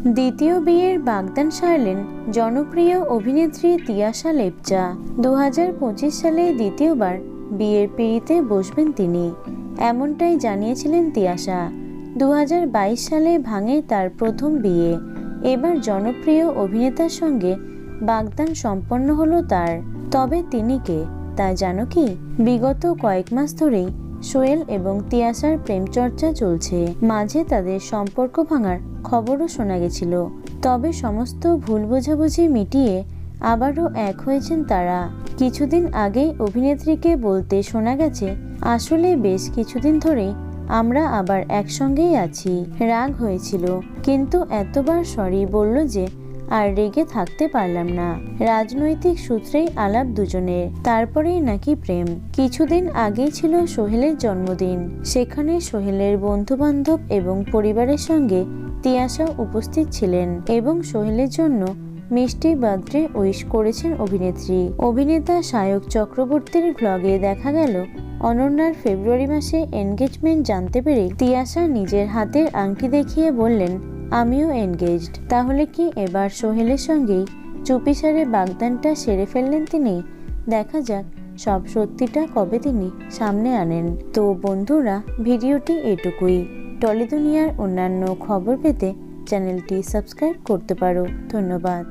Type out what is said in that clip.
দ্বিতীয় বিয়ের বাগদান সারলেন জনপ্রিয় অভিনেত্রী তিয়াশা লেপচা। দু হাজার পঁচিশ সালে দ্বিতীয়বার বিয়ের পিড়িতে বসবেন তিনি। এমনটাই জানিয়েছিলেন তিয়াশা। দু হাজার বাইশ সালে ভাঙে তার প্রথম বিয়ে। এবার জনপ্রিয় অভিনেতার সঙ্গে বাগদান সম্পন্ন হলো তার। তবে তিনি কে, তা জানো কি? বিগত কয়েক মাস ধরেই সোহেল এবং তিয়াসার প্রেম চর্চা চলছে। মাঝে তাদের সম্পর্ক ভাঙার খবরও শোনা গেছিল। তবে সমস্ত ভুল বোঝাবুঝি মিটিয়ে আবারও এক হয়েছেন তারা। কিছুদিন আগেই অভিনেত্রীকে বলতে শোনা গেছে, আসলে বেশ কিছুদিন ধরেই আমরা আবার একসঙ্গেই আছি। রাগ হয়েছিল, কিন্তু এতবার সরি বলল যে আর রেগে থাকতে পারলাম না। রাজনৈতিক সূত্রেই আলাপ দুজনের তারপরেই নাকি প্রেম। কিছুদিন আগেই ছিল সোহেলের জন্মদিন। সেখানে সোহেলের বন্ধু বান্ধব এবং পরিবারের সঙ্গে তিয়াশা উপস্থিত ছিলেন এবং সোহেলের জন্য মিষ্টি বার্থডে উইশ করেছেন অভিনেত্রী। অভিনেতা সায়ক চক্রবর্তীর ব্লগে দেখা গেল, অনন্যার ফেব্রুয়ারি মাসে এনগেজমেন্ট জানতে পেরে তিয়াশা নিজের হাতের আংটি দেখিয়ে বললেন আমিও এনগেজড তাহলে কি এবার সোহেলের সঙ্গেই চুপিসারে বাগদানটা সেরে ফেললেন তিনি? দেখা যাক, সব সত্যিটা কবে তিনি সামনে আনেন। তো বন্ধুরা, ভিডিওটি এটুকুই। টলিদুনিয়ার অন্যান্য খবর পেতে চ্যানেলটি সাবস্ক্রাইব করতে পারো। ধন্যবাদ।